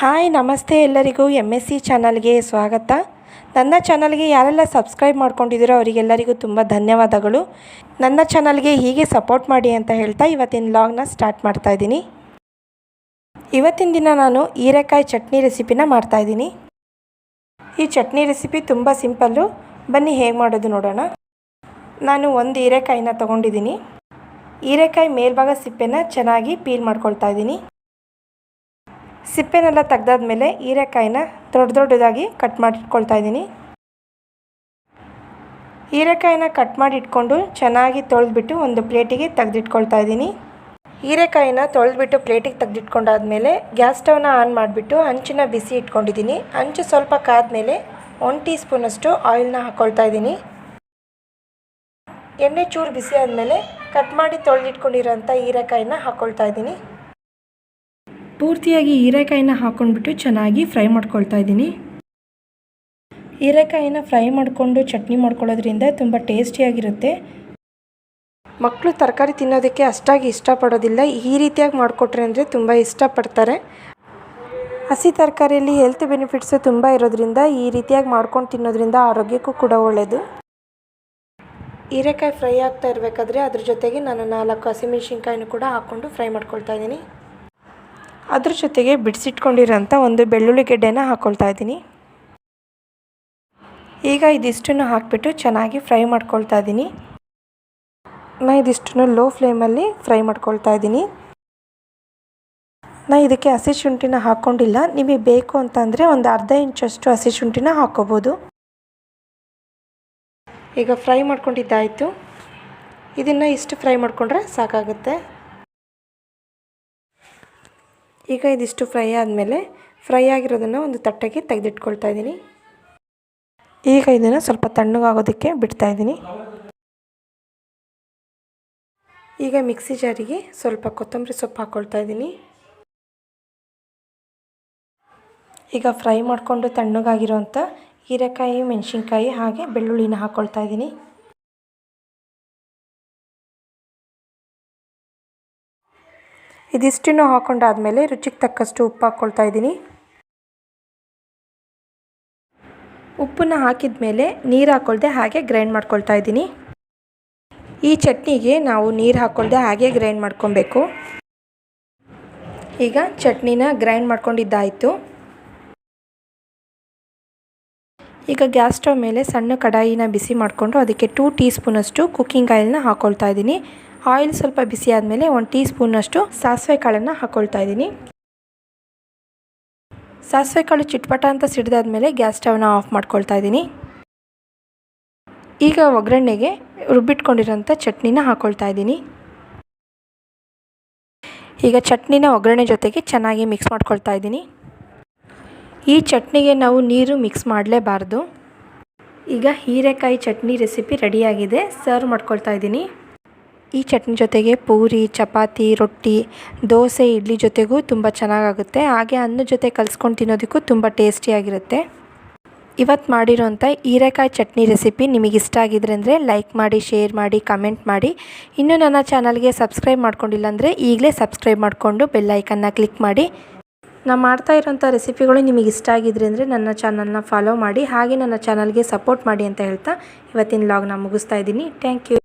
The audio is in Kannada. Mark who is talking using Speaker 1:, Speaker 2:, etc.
Speaker 1: ಹಾಯ್, ನಮಸ್ತೆ ಎಲ್ಲರಿಗೂ ಎಂ ಎಸ್ ಸಿ ಚಾನಲ್ಗೆ ಸ್ವಾಗತ. ನನ್ನ ಚಾನಲ್ಗೆ ಯಾರೆಲ್ಲ ಸಬ್ಸ್ಕ್ರೈಬ್ ಮಾಡ್ಕೊಂಡಿದ್ದೀರೋ ಅವರಿಗೆಲ್ಲರಿಗೂ ತುಂಬ ಧನ್ಯವಾದಗಳು. ನನ್ನ ಚಾನಲ್ಗೆ ಹೀಗೆ ಸಪೋರ್ಟ್ ಮಾಡಿ ಅಂತ ಹೇಳ್ತಾ ಇವತ್ತಿನ ಲಾಗ್ನ ಸ್ಟಾರ್ಟ್ ಮಾಡ್ತಾ ಇದ್ದೀನಿ. ಇವತ್ತಿನ ದಿನ ನಾನು ಹೀರೆಕಾಯಿ ಚಟ್ನಿ ರೆಸಿಪಿನ ಮಾಡ್ತಾಯಿದ್ದೀನಿ ಈ ಚಟ್ನಿ ರೆಸಿಪಿ ತುಂಬ ಸಿಂಪಲ್ಲು. ಬನ್ನಿ, ಹೇಗೆ ಮಾಡೋದು ನೋಡೋಣ. ನಾನು ಒಂದು ಹೀರೆಕಾಯಿನ ತೊಗೊಂಡಿದ್ದೀನಿ. ಹೀರೆಕಾಯಿ ಮೇಲ್ಭಾಗ ಸಿಪ್ಪೆನ ಚೆನ್ನಾಗಿ ಪೀಲ್ ಮಾಡ್ಕೊಳ್ತಾ ಇದ್ದೀನಿ. ಸಿಪ್ಪೆನೆಲ್ಲ ತೆಗ್ದಾದ್ಮೇಲೆ ಹೀರೆಕಾಯಿನ ದೊಡ್ಡ ದೊಡ್ಡದಾಗಿ ಕಟ್ ಮಾಡಿಟ್ಕೊಳ್ತಾ ಇದ್ದೀನಿ. ಹೀರೆಕಾಯಿನ ಕಟ್ ಮಾಡಿ ಇಟ್ಕೊಂಡು ಚೆನ್ನಾಗಿ ತೊಳೆದ್ಬಿಟ್ಟು ಒಂದು ಪ್ಲೇಟಿಗೆ ತೆಗೆದಿಟ್ಕೊಳ್ತಾ ಇದ್ದೀನಿ. ಹೀರೆಕಾಯಿನ ತೊಳೆದ್ಬಿಟ್ಟು ಪ್ಲೇಟಿಗೆ ತೆಗೆದಿಟ್ಕೊಂಡಾದ್ಮೇಲೆ ಗ್ಯಾಸ್ ಸ್ಟವ್ನ ಆನ್ ಮಾಡಿಬಿಟ್ಟು ಹಂಚಿನ ಬಿಸಿ ಇಟ್ಕೊಂಡಿದ್ದೀನಿ. ಹಂಚು ಸ್ವಲ್ಪ ಕಾದ್ಮೇಲೆ ಒನ್ ಟೀ ಸ್ಪೂನಷ್ಟು ಆಯಿಲ್ನ ಹಾಕ್ಕೊಳ್ತಾ ಇದ್ದೀನಿ. ಎಣ್ಣೆ ಚೂರು ಬಿಸಿ ಆದಮೇಲೆ ಕಟ್ ಮಾಡಿ ತೊಳೆದಿಟ್ಕೊಂಡಿರೋಂಥ ಹೀರೆಕಾಯಿನ ಹಾಕ್ಕೊಳ್ತಾ ಇದ್ದೀನಿ. ಪೂರ್ತಿಯಾಗಿ ಹೀರೆಕಾಯಿನ ಹಾಕ್ಕೊಂಡ್ಬಿಟ್ಟು ಚೆನ್ನಾಗಿ ಫ್ರೈ ಮಾಡ್ಕೊಳ್ತಾ ಇದ್ದೀನಿ. ಹೀರೆಕಾಯಿನ ಫ್ರೈ ಮಾಡಿಕೊಂಡು ಚಟ್ನಿ ಮಾಡ್ಕೊಳ್ಳೋದ್ರಿಂದ ತುಂಬ ಟೇಸ್ಟಿಯಾಗಿರುತ್ತೆ. ಮಕ್ಕಳು ತರಕಾರಿ ತಿನ್ನೋದಕ್ಕೆ ಅಷ್ಟಾಗಿ ಇಷ್ಟಪಡೋದಿಲ್ಲ. ಈ ರೀತಿಯಾಗಿ ಮಾಡಿಕೊಟ್ರೆ ಅಂದರೆ ತುಂಬ ಇಷ್ಟಪಡ್ತಾರೆ. ಹಸಿ ತರಕಾರಿಯಲ್ಲಿ ಹೆಲ್ತ್ ಬೆನಿಫಿಟ್ಸು ತುಂಬ ಇರೋದ್ರಿಂದ ಈ ರೀತಿಯಾಗಿ ಮಾಡ್ಕೊಂಡು ತಿನ್ನೋದ್ರಿಂದ ಆರೋಗ್ಯಕ್ಕೂ ಕೂಡ ಒಳ್ಳೆಯದು ಹೀರೆಕಾಯಿ ಫ್ರೈ ಆಗ್ತಾ ಇರಬೇಕಾದ್ರೆ ಅದ್ರ ಜೊತೆಗೆ ನಾನು ನಾಲ್ಕು ಹಸಿಮೆಣ್ಸಿನ್ಕಾಯಿನೂ ಕೂಡ ಹಾಕ್ಕೊಂಡು ಫ್ರೈ ಮಾಡ್ಕೊಳ್ತಾ ಇದ್ದೀನಿ. ಅದ್ರ ಜೊತೆಗೆ ಬಿಡಿಸಿಟ್ಕೊಂಡಿರೋಂಥ ಒಂದು ಬೆಳ್ಳುಳ್ಳಿ ಗೆಡ್ಡೆನ ಹಾಕ್ಕೊಳ್ತಾ ಇದ್ದೀನಿ. ಈಗ ಇದಿಷ್ಟನ್ನು ಹಾಕಿಬಿಟ್ಟು ಚೆನ್ನಾಗಿ ಫ್ರೈ ಮಾಡ್ಕೊಳ್ತಾ ಇದ್ದೀನಿ. ನಾ ಇದಿಷ್ಟನ್ನು ಲೋ ಫ್ಲೇಮಲ್ಲಿ ಫ್ರೈ ಮಾಡ್ಕೊಳ್ತಾ ಇದ್ದೀನಿ. ನಾ ಇದಕ್ಕೆ ಹಸಿ ಶುಂಠಿನ ಹಾಕ್ಕೊಂಡಿಲ್ಲ. ನಿಮಗೆ ಬೇಕು ಅಂತಂದರೆ ಒಂದು ಅರ್ಧ ಇಂಚಷ್ಟು ಹಸಿ ಶುಂಠಿನ ಹಾಕ್ಕೋಬೋದು ಈಗ ಫ್ರೈ ಮಾಡ್ಕೊಂಡಿದ್ದಾಯಿತು. ಇದನ್ನು ಇಷ್ಟು ಫ್ರೈ ಮಾಡಿಕೊಂಡ್ರೆ ಸಾಕಾಗುತ್ತೆ. ಈಗ ಇದಿಷ್ಟು ಫ್ರೈ ಆದಮೇಲೆ ಫ್ರೈ ಆಗಿರೋದನ್ನು ಒಂದು ತಟ್ಟೆಗೆ ತೆಗೆದಿಟ್ಕೊಳ್ತಾ ಇದ್ದೀನಿ. ಈಗ ಇದನ್ನು ಸ್ವಲ್ಪ ತಣ್ಣಗಾಗೋದಕ್ಕೆ ಬಿಡ್ತಾ ಇದ್ದೀನಿ. ಈಗ ಮಿಕ್ಸಿ ಜಾರಿಗೆ ಸ್ವಲ್ಪ ಕೊತ್ತಂಬರಿ ಸೊಪ್ಪು ಹಾಕ್ಕೊಳ್ತಾ ಇದ್ದೀನಿ. ಈಗ ಫ್ರೈ ಮಾಡಿಕೊಂಡು ತಣ್ಣಗಾಗಿರೋಂಥ ಹೀರೆಕಾಯಿ, ಮೆಣಸಿನ್ಕಾಯಿ ಹಾಗೆ ಬೆಳ್ಳುಳ್ಳಿನ ಹಾಕ್ಕೊಳ್ತಾ ಇದ್ದೀನಿ. ಇದಿಷ್ಟನ್ನು ಹಾಕೊಂಡಾದ್ಮೇಲೆ ರುಚಿಗೆ ತಕ್ಕಷ್ಟು ಉಪ್ಪು ಹಾಕ್ಕೊಳ್ತಾ ಇದ್ದೀನಿ. ಉಪ್ಪನ್ನು ಹಾಕಿದ ಮೇಲೆ ನೀರು ಹಾಕ್ಕೊಳ್ದೆ ಹಾಗೆ ಗ್ರೈಂಡ್ ಮಾಡ್ಕೊಳ್ತಾ ಇದ್ದೀನಿ. ಈ ಚಟ್ನಿಗೆ ನಾವು ನೀರು ಹಾಕ್ಕೊಳ್ದೆ ಹಾಗೆ ಗ್ರೈಂಡ್ ಮಾಡ್ಕೊಬೇಕು. ಈಗ ಚಟ್ನಿನ ಗ್ರೈಂಡ್ ಮಾಡ್ಕೊಂಡಿದ್ದಾಯಿತು. ಈಗ ಗ್ಯಾಸ್ ಸ್ಟವ್ ಮೇಲೆ ಸಣ್ಣ ಕಡಾಯಿನ ಬಿಸಿ ಮಾಡಿಕೊಂಡು ಅದಕ್ಕೆ ಟೂ ಟೀ ಸ್ಪೂನಷ್ಟು ಕುಕ್ಕಿಂಗ್ ಆಯಿಲ್ನ ಹಾಕ್ಕೊಳ್ತಾ ಇದ್ದೀನಿ. ಆಯಿಲ್ ಸ್ವಲ್ಪ ಬಿಸಿ ಆದಮೇಲೆ ಒಂದು ಟೀ ಸ್ಪೂನಷ್ಟು ಸಾಸಿವೆ ಕಾಳನ್ನು ಹಾಕ್ಕೊಳ್ತಾ ಇದ್ದೀನಿ. ಸಾಸಿವೆ ಕಾಳು ಚಿಟ್ಪಟ ಅಂತ ಸಿಡಿದಾದ್ಮೇಲೆ ಗ್ಯಾಸ್ ಸ್ಟವ್ನ ಆಫ್ ಮಾಡ್ಕೊಳ್ತಾ ಇದ್ದೀನಿ. ಈಗ ಒಗ್ಗರಣೆಗೆ ರುಬ್ಬಿಟ್ಕೊಂಡಿರೋಂಥ ಚಟ್ನಿನ ಹಾಕ್ಕೊಳ್ತಾ ಇದ್ದೀನಿ. ಈಗ ಚಟ್ನಿನ ಒಗ್ಗರಣೆ ಜೊತೆಗೆ ಚೆನ್ನಾಗಿ ಮಿಕ್ಸ್ ಮಾಡ್ಕೊಳ್ತಾ ಇದ್ದೀನಿ. ಈ ಚಟ್ನಿಗೆ ನಾವು ನೀರು ಮಿಕ್ಸ್ ಮಾಡಲೇಬಾರ್ದು. ಈಗ ಹೀರೆಕಾಯಿ ಚಟ್ನಿ ರೆಸಿಪಿ ರೆಡಿಯಾಗಿದೆ. ಸರ್ವ್ ಮಾಡ್ಕೊಳ್ತಾ ಇದ್ದೀನಿ. ಈ ಚಟ್ನಿ ಜೊತೆಗೆ ಪೂರಿ, ಚಪಾತಿ, ರೊಟ್ಟಿ, ದೋಸೆ, ಇಡ್ಲಿ ಜೊತೆಗೂ ತುಂಬ ಚೆನ್ನಾಗಾಗುತ್ತೆ. ಹಾಗೆ ಅನ್ನ ಜೊತೆ ಕಲಿಸ್ಕೊಂಡು ತಿನ್ನೋದಕ್ಕೂ ತುಂಬ ಟೇಸ್ಟಿಯಾಗಿರುತ್ತೆ. ಇವತ್ತು ಮಾಡಿರೋಂಥ ಹೀರೆಕಾಯಿ ಚಟ್ನಿ ರೆಸಿಪಿ ನಿಮಗೆ ಇಷ್ಟ ಆಗಿದ್ರೆ ಅಂದರೆ ಲೈಕ್ ಮಾಡಿ, ಶೇರ್ ಮಾಡಿ, ಕಮೆಂಟ್ ಮಾಡಿ. ಇನ್ನೂ ನನ್ನ ಚಾನಲ್ಗೆ ಸಬ್ಸ್ಕ್ರೈಬ್ ಮಾಡ್ಕೊಂಡಿಲ್ಲ ಅಂದರೆ ಈಗಲೇ ಸಬ್ಸ್ಕ್ರೈಬ್ ಮಾಡಿಕೊಂಡು ಬೆಲ್ಲೈಕನ್ನ ಕ್ಲಿಕ್ ಮಾಡಿ. ನಾನು ಮಾಡ್ತಾ ಇರೋಂಥ ರೆಸಿಪಿಗಳು ನಿಮಗೆ ಇಷ್ಟ ಆಗಿದ್ರೆ ಅಂದರೆ ನನ್ನ ಚಾನಲ್ನ ಫಾಲೋ ಮಾಡಿ, ಹಾಗೆ ನನ್ನ ಚಾನಲ್ಗೆ ಸಪೋರ್ಟ್ ಮಾಡಿ ಅಂತ ಹೇಳ್ತಾ ಇವತ್ತಿನ ಲಾಗ್ನ ಮುಗಿಸ್ತಾ ಇದ್ದೀನಿ. Thank you.